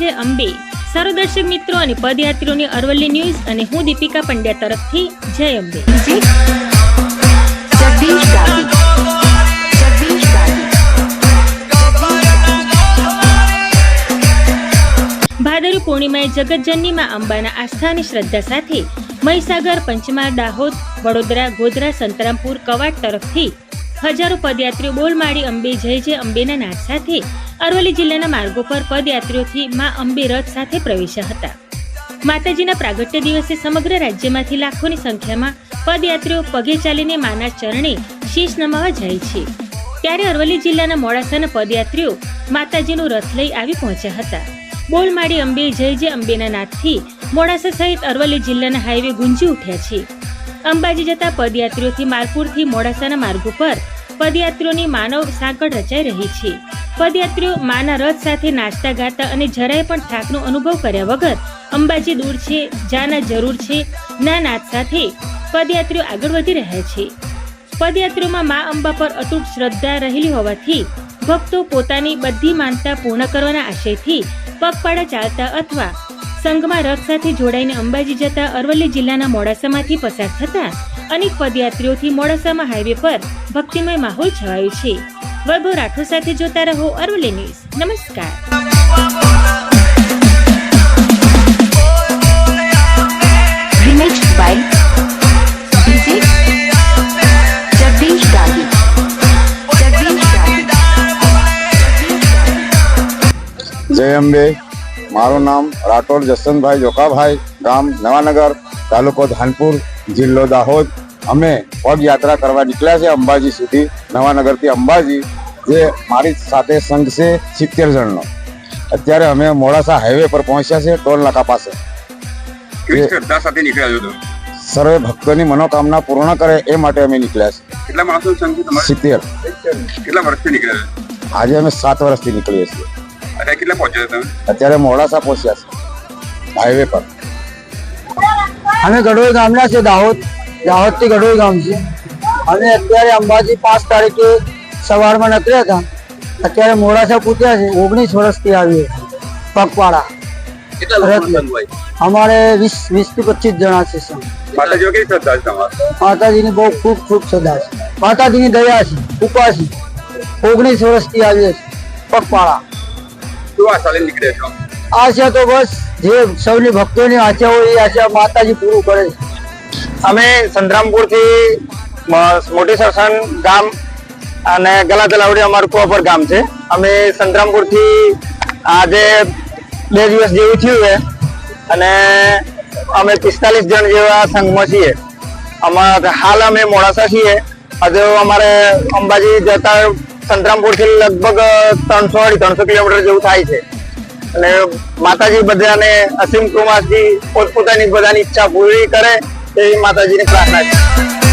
જય અંબે. સારો દર્શક મિત્રો અને પદયાત્રીઓની અરવલ્લી ન્યૂઝ અને હું દીપિકા પંડ્યા તરફથી જય અંબે. ભાદરવી પૂર્ણિમાએ જગતજનનીમાં અંબાના આસ્થા અને શ્રદ્ધા સાથે મહીસાગર, પંચમહાલ, દાહોદ, વડોદરા, ગોધરા, સંતરામપુર, કવાટ તરફથી હજારો પદયાત્રીઓ બોલમાળી અંબે જય જય અંબેના નાદ સાથે અરવલ્લી જિલ્લાના માર્ગો પર પદયાત્રીઓથી માં અંબે રથ સાથે પ્રવેશ્યા હતા. માતાજીના પ્રાગટ્ય દિવસે સમગ્ર રાજ્યમાંથી લાખોની સંખ્યામાં પદયાત્રીઓ પગે ચાલીને માના ચરણે શીશ નમાવા જાય છે. ત્યારે અરવલ્લી જિલ્લાના મોડાસાના પદયાત્રીઓ માતાજીનું રથ લઈ આવી પહોંચ્યા હતા. બોલમાળી અંબે જય જય અંબેના નાદથી મોડાસા સહિત અરવલ્લી જિલ્લાના હાઈવે ગુંજી ઉઠ્યા છે. અંબાજી જતા પદયાત્રીઓથી માલપુરથી મોડાસાના માર્ગો પર પદયાત્રીઓની માનવ સાંકળ રચાઈ રહી છે. પદયાત્રીઓ માના રથ સાથે નાચતા, ગાતા અને જરાય પણ થાકનો અનુભવ કર્યા વગર અંબાજી દૂર છે, જાના જરૂર છે, ના નાદ સાથે પદયાત્રીઓ આગળ વધી રહ્યા છે. પદયાત્રીઓમાં મા અંબા પર અતૂટ શ્રદ્ધા રહેલી હોવાથી ભક્તો પોતાની બધી માનતા પૂર્ણ કરવાના આશયથી પગપાળા ચાલતા અથવા સંઘમાં રથ સાથે જોડાઈને અંબાજી જતા અરવલ્લી જિલ્લાના મોડાસામાંથી પસાર થતા અનેક પદયાત્રીઓથી મોડાસામાં હાઈવે પર ભક્તિમય માહોલ છવાયો છે. વૈભવ રાઠોડ સાથે જોતા રહો અરવલ્લી ન્યૂઝ. નમસ્કાર. જય અંબે. મારું નામ રાઠોડ જસવંતભાઈ જોકાભાઈ ગામ નવાનગર તાલુકો ધાનપુર જિલ્લો દાહોદ. અમે પગયાત્રા કરવા નીકળ્યા છે અંબાજી સુધી. નવાનગરથી અંબાજી જે મારી સાથે સંઘ છે સિત્તેર જણનો. અત્યારે અમે મોડાસા હાઈવે પર પહોંચ્યા છે ટોલ નાકા પાસે. કેવી શ્રદ્ધા સાથે નીકળ્યા છો સર્વે ભક્તોની મનોકામના પૂર્ણ કરે એ માટે અમે નીકળ્યા છે કેટલા માણસો સિત્તેર. કેટલા વર્ષથી નીકળ્યા આજે અમે સાત વર્ષથી નીકળીએ છીએ. અત્યારે કેટલા પહોંચ્યો તમે? અત્યારે મોડાસા પહોંચ્યા છે. હાઈવે પર. અમે ગઢોઈ ગામના છે દાહોદ દાહોદથી ગઢોઈ ગામ છે અમે અત્યારે અંબાજી પાંચ તારીખે સવારમાં નીકળ્યા હતા. અત્યારે મોડાસા પૂછ્યા છે ઓગણીસ વર્ષથી આવીએ પગપાળા. અમારે વીસ વીસથી પચીસ જણા છે શ્રદ્ધા માતાજીની બહુ ખૂબ ખૂબ સદા છે. માતાજીની દયા છે ઉપાસી ઓગણીસ વર્ષથી આવીએ છીએ પગપાળા. શું ચાલી નીકળે છો? આશા તો બસ જે સૌની ભક્તોની આશા હોય એ આશા માતાજી પૂરું કરે છે. અમે સંતરામપુરથી મોટી સરસણ ગામ અને ગલા તલાવડી અમારું કોપર ગામ છે. અમે સંતરામપુરથી આજે બે દિવસ જેવું થયું છે અને અમે પિસ્તાલીસ જણ જેવા સંઘમાં છીએ. અમારે હાલ અમે મોડાસા છીએ. હજુ અમારે અંબાજી જતા સંતરામપુરથી લગભગ ત્રણસો અઢી ત્રણસો કિલોમીટર જેવું થાય છે. અને માતાજી બધાને અસીમ કુમારજી પોતપોતાની બધાની ઈચ્છા પૂરી કરે એવી માતાજીની પ્રાર્થના છે.